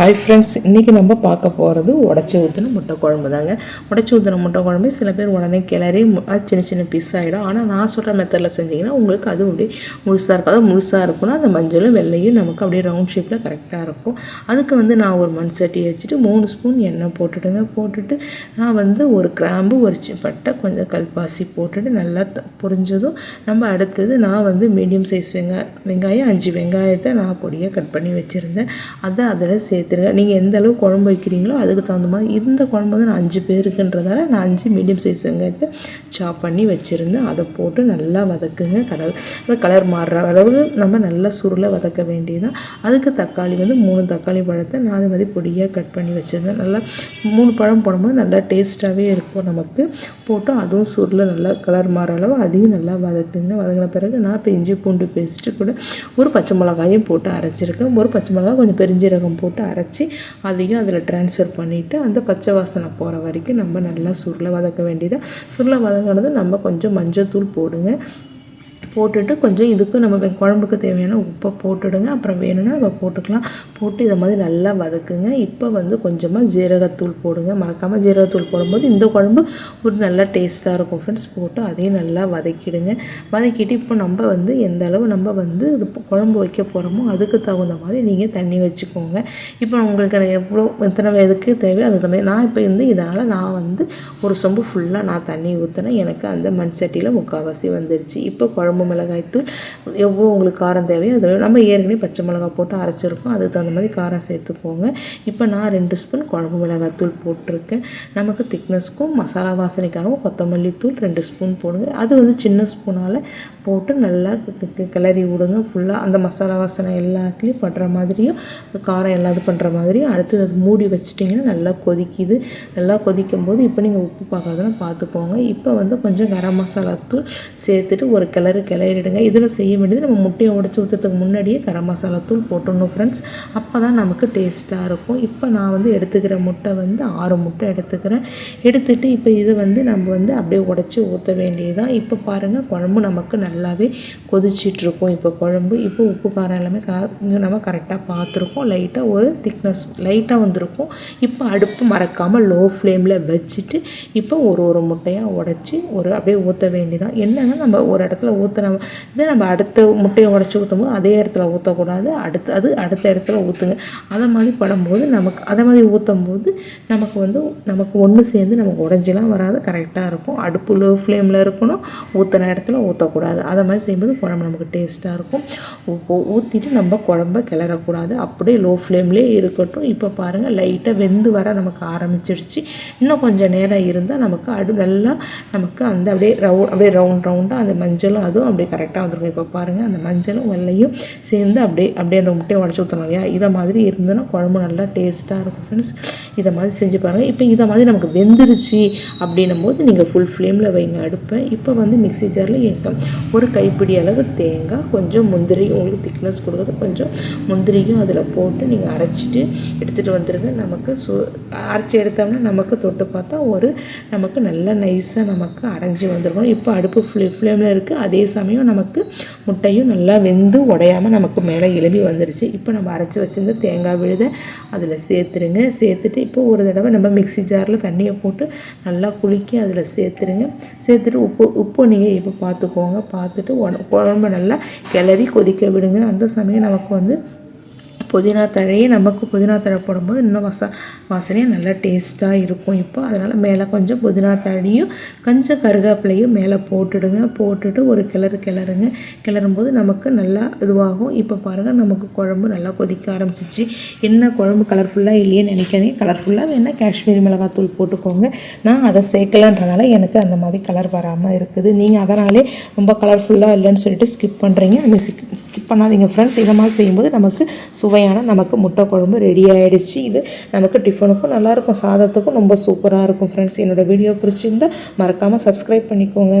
Hi friends இன்றைக்கி நம்ம பார்க்க போகிறது உடச்சி ஊற்றின முட்டை குழம்பு தாங்க. உடச்சி ஊற்றின முட்டை குழம்பு சில பேர் உடனே கிளறி சின்ன சின்ன பீஸ் ஆகிடும் ஆனால் நான் சொல்கிற மெத்தடில் செஞ்சீங்கன்னா உங்களுக்கு அது அப்படியே முழுசாக இருக்கும். அதாவது முழுசாக இருக்கும்னா அந்த மஞ்சளும் வெள்ளையும் நமக்கு அப்படியே ரவுண்ட் ஷேப்பில் கரெக்டாக இருக்கும். அதுக்கு வந்து நான் ஒரு மண் சட்டி வச்சுட்டு மூணு ஸ்பூன் எண்ணெய் போட்டுடுங்க போட்டுட்டு நான் வந்து ஒரு கிராம்பு ஒரு சி- பட்டை கொஞ்சம் கல்பாசி போட்டுட்டு நல்லா த- பொரிஞ்சதும் நம்ம அடுத்தது நான் வந்து மீடியம் சைஸ் வெங்காய வெங்காயம் அஞ்சு வெங்காயத்தை நான் பொடியாக கட் பண்ணி வச்சுருந்தேன். அதை அதில் சேர்த்து சேர்த்துருங்க நீங்கள் எந்த அளவு குழம்பு வைக்கிறீங்களோ அதுக்கு தகுந்த மாதிரி இந்த குழம்பு வந்து நான் அஞ்சு பேருக்குன்றதால நான் அஞ்சு மீடியம் சைஸ் வெங்காயத்தை சாப் பண்ணி வச்சுருந்தேன். அதை போட்டு நல்லா வதக்குங்க. கடல் அந்த கலர் மாறுற அளவு நம்ம நல்லா சுருளை வதக்க வேண்டியதான் அதுக்கு தக்காளி வந்து மூணு தக்காளி பழத்தை நான் அது மாதிரி பொடியாக கட் பண்ணி வச்சுருந்தேன். நல்லா மூணு பழம் போடும்போது நல்லா டேஸ்ட்டாகவே இருக்கும் நமக்கு. போட்டு அதுவும் சுருளை நல்லா கலர் மாற அளவு அதையும் நல்லா வதக்குங்க. வதங்கின பிறகு நான் இப்போ இஞ்சி பூண்டு பேஸ்ட்டு கூட ஒரு பச்சை மிளகாயும் போட்டு அரைச்சிருக்கேன். ஒரு பச்சை மிளகா கொஞ்சம் பெருஞ்சீரகம் போட்டு அரைச்சி அதையும் அதில் ட்ரான்ஸ்ஃபர் பண்ணிவிட்டு அந்த பச்சை வாசனை போகிற வரைக்கும் நம்ம நல்லா சுருளை வதக்க வேண்டியதாக சுருளை வதங்கினது நம்ம கொஞ்சம் மஞ்சள் தூள் போடுங்க. போட்டுட்டு கொஞ்சம் இதுக்கு நம்ம குழம்புக்கு தேவையான உப்பை போட்டுடுங்க. அப்புறம் வேணும்னா நம்ம போட்டுக்கலாம். போட்டு இதை மாதிரி நல்லா வதக்குங்க. இப்போ வந்து கொஞ்சமாக ஜீரகத்தூள் போடுங்க. மறக்காமல் ஜீரகத்தூள் போடும்போது இந்த குழம்பு ஒரு நல்லா டேஸ்ட்டாக இருக்கும் ஃப்ரெண்ட்ஸ் போட்டு அதையும் நல்லா வதக்கிடுங்க. வதக்கிட்டு இப்போ நம்ம வந்து எந்த அளவு நம்ம வந்து இது குழம்பு வைக்க போகிறோமோ அதுக்கு தகுந்த மாதிரி நீங்கள் தண்ணி வச்சுக்கோங்க. இப்போ உங்களுக்கு எவ்வளோ எத்தனை இதுக்கு தேவையோ அதுக்கு தகுந்த மாதிரி நான் இப்போ வந்து இதனால் நான் வந்து ஒரு சொம்பு ஃபுல்லாக நான் தண்ணி ஊற்றினேன் எனக்கு அந்த மண் சட்டியில் முக்கால்வாசி வந்துருச்சு. இப்போ குழம்பு கொழம்பு மிளகாய் தூள் எவ்வளோ உங்களுக்கு காரம் தேவையோ அது நம்ம ஏற்கனவே பச்சை மிளகாய் போட்டு அரைச்சிருக்கோம். அதுக்கு தகுந்த மாதிரி காரம் சேர்த்துக்கோங்க இப்போ நான் ரெண்டு ஸ்பூன் குழம்பு மிளகாய் தூள் போட்டிருக்கேன். நமக்கு திக்னஸ்க்கும் மசாலா வாசனைக்காகவும் கொத்தமல்லி தூள் ரெண்டு ஸ்பூன் போடுங்க. அது வந்து சின்ன ஸ்பூனால் போட்டு நல்லா கிளறி விடுங்க. ஃபுல்லாக அந்த மசாலா வாசனை எல்லாத்துலேயும் படுற மாதிரியும் காரம் எல்லாம் இது பண்ணுற மாதிரியும் அடுத்து அது மூடி வச்சிட்டிங்கன்னா நல்லா கொதிக்குது. நல்லா கொதிக்கும் போது இப்போ நீங்கள் உப்பு பார்க்காதனா பார்த்துக்கோங்க. இப்போ வந்து கொஞ்சம் கரம் மசாலா தூள் சேர்த்துட்டு ஒரு கிளறு கிளறிடுங்க. இதில் செய்ய வேண்டியது நம்ம முட்டையை உடச்சி ஊற்றுறதுக்கு முன்னாடியே கரம் மசாலா தூள் போட்டுடணும் ஃப்ரெண்ட்ஸ் அப்போ தான் நமக்கு டேஸ்ட்டாக இருக்கும். இப்போ நான் வந்து எடுத்துக்கிற முட்டை வந்து ஆறு முட்டை எடுத்துக்கிறேன். எடுத்துகிட்டு இப்போ இது வந்து நம்ம வந்து அப்படியே உடச்சி ஊற்ற வேண்டியதுதான். இப்போ பாருங்கள் குழம்பு நமக்கு நல்லாவே கொதிச்சிட்ருக்கும் இப்போ குழம்பு இப்போ உப்பு காரம் எல்லாமே க நம்ம கரெக்டாக பார்த்துருக்கோம். லைட்டாக ஒரு திக்னஸ் லைட்டாக வந்திருக்கும். இப்போ அடுப்பு மறக்காமல் லோ ஃப்ளேமில் வச்சுட்டு இப்போ ஒரு ஒரு முட்டையாக உடச்சி ஒரு அப்படியே ஊற்ற வேண்டியதான் என்னென்னா நம்ம ஒரு இடத்துல ஊற்ற நம்ம இதே நம்ம அடுத்த முட்டையை உடச்சி ஊற்றும் போது அதே இடத்துல ஊற்றக்கூடாது அடுத்து அது அடுத்த இடத்துல ஊற்றுங்க அதை மாதிரி படும்போது நமக்கு அதை மாதிரி ஊற்றும் போது நமக்கு வந்து நமக்கு ஒன்று சேர்ந்து நமக்கு உடஞ்சிலாம் வராது. கரெக்டாக இருக்கும். அடுப்பு லோ ஃப்ளேமில் இருக்கணும். ஊற்றின இடத்துல ஊற்றக்கூடாது அதை மாதிரி செய்யும்போது குழம்பு நமக்கு டேஸ்ட்டாக இருக்கும். ஊற்றிட்டு நம்ம குழம்ப கிளறக்கூடாது. அப்படியே லோ ஃப்ளேம்லேயே இருக்கட்டும். இப்போ பாருங்கள் லைட்டாக வெந்து வர நமக்கு ஆரம்பிச்சிருச்சு. இன்னும் கொஞ்சம் நேரம் இருந்தால் நமக்கு அடு நல்லா நமக்கு அந்த அப்படியே ரவு அப்படியே ரவுண்ட் ரவுண்டாக அந்த மஞ்சளும் அதுவும் அப்படியே கரெக்டாக வந்துருக்கும். இப்போ பாருங்கள் அந்த மஞ்சளும் வெள்ளையும் சேர்ந்து அப்படியே அப்படியே அந்த முட்டையை உடச்சி ஊற்றணும் இல்லையா? இதை மாதிரி இருந்ததுன்னா குழம்பு நல்லா டேஸ்ட்டாக இருக்கும் ஃப்ரெண்ட்ஸ் இதை மாதிரி செஞ்சு பாருங்கள் இப்போ இதை மாதிரி நமக்கு வெந்துருச்சு அப்படின்னும் போது நீங்கள் ஃபுல் ஃப்ளேமில் வைங்க அடுப்பேன் இப்போ வந்து மிக்சி ஜாரில் ஏக்கம் ஒரு கைப்பிடி அளவு தேங்காய் கொஞ்சம் முந்திரி உங்களுக்கு திக்னஸ் கொடுக்குறது கொஞ்சம் முந்திரியும் அதில் போட்டு நீங்கள் அரைச்சிட்டு எடுத்துகிட்டு வந்துடுங்க நமக்கு சு அரைச்சி எடுத்தோம்னா நமக்கு தொட்டு பார்த்தா ஒரு நமக்கு நல்ல நைஸாக நமக்கு அரைஞ்சி வந்துருக்கணும். இப்போ அடுப்பு ஃப்ளே ஃப்ளேமில் இருக்குது அதே சமயம் சமயம் நமக்கு முட்டையும் நல்லா வெந்து உடையாமல் நமக்கு மேலே எலும்பி வந்துடுச்சு இப்போ நம்ம அரைச்சி வச்சிருந்த தேங்காய் விழுத அதில் சேர்த்துருங்க. சேர்த்துட்டு இப்போ ஒரு தடவை நம்ம மிக்ஸி ஜாரில் தண்ணியை போட்டு நல்லா குலுக்கி அதில் சேர்த்துருங்க. சேர்த்துட்டு உப்பு உப்பு நீங்கள் இப்போ பார்த்துக்கோங்க பார்த்துட்டு உட- நல்லா கிளறி கொதிக்க விடுங்க. அந்த சமயம் நமக்கு வந்து புதினா தழையே நமக்கு புதினா தழை போடும்போது இன்னும் வசா வாசனையாக நல்லா டேஸ்ட்டாக இருக்கும் இப்போ. அதனால் மேலே கொஞ்சம் புதினா தழையும் கொஞ்சம் கருவேப்பிலையும் மேலே போட்டுடுங்க. போட்டுட்டு ஒரு கிளறு கிளறுங்க. கிளறும் போது நமக்கு நல்லா இதுவாகும். இப்போ பாருங்கள் நமக்கு குழம்பு நல்லா கொதிக்க ஆரம்பிச்சிச்சு. என்ன குழம்பு கலர்ஃபுல்லாக இல்லையேன்னு நினைக்காதீங்க. கலர்ஃபுல்லாக வேணால் காஷ்மீரி மிளகாத்தூள் போட்டுக்கோங்க. நான் அதை சேர்க்கலன்றனால எனக்கு அந்த மாதிரி கலர் வராமல் இருக்குது. நீங்கள் அதனாலே ரொம்ப கலர்ஃபுல்லாக இல்லைன்னு சொல்லிட்டு ஸ்கிப் பண்ணுறீங்க அந்த ஸ்கிப் பண்ணாதீங்க ஃப்ரெண்ட்ஸ் இதை மாதிரி செய்யும்போது நமக்கு சுவை சுவையான நமக்கு முட்டை குழம்பு ரெடி ஆகிடுச்சு இது நமக்கு டிஃபனுக்கும் நல்லாயிருக்கும் சாதத்துக்கும் ரொம்ப சூப்பராக இருக்கும். ஃப்ரெண்ட்ஸ் என்னோட வீடியோ பிடிச்சிருந்தால் மறக்காமல் சப்ஸ்கிரைப் பண்ணிக்கோங்க.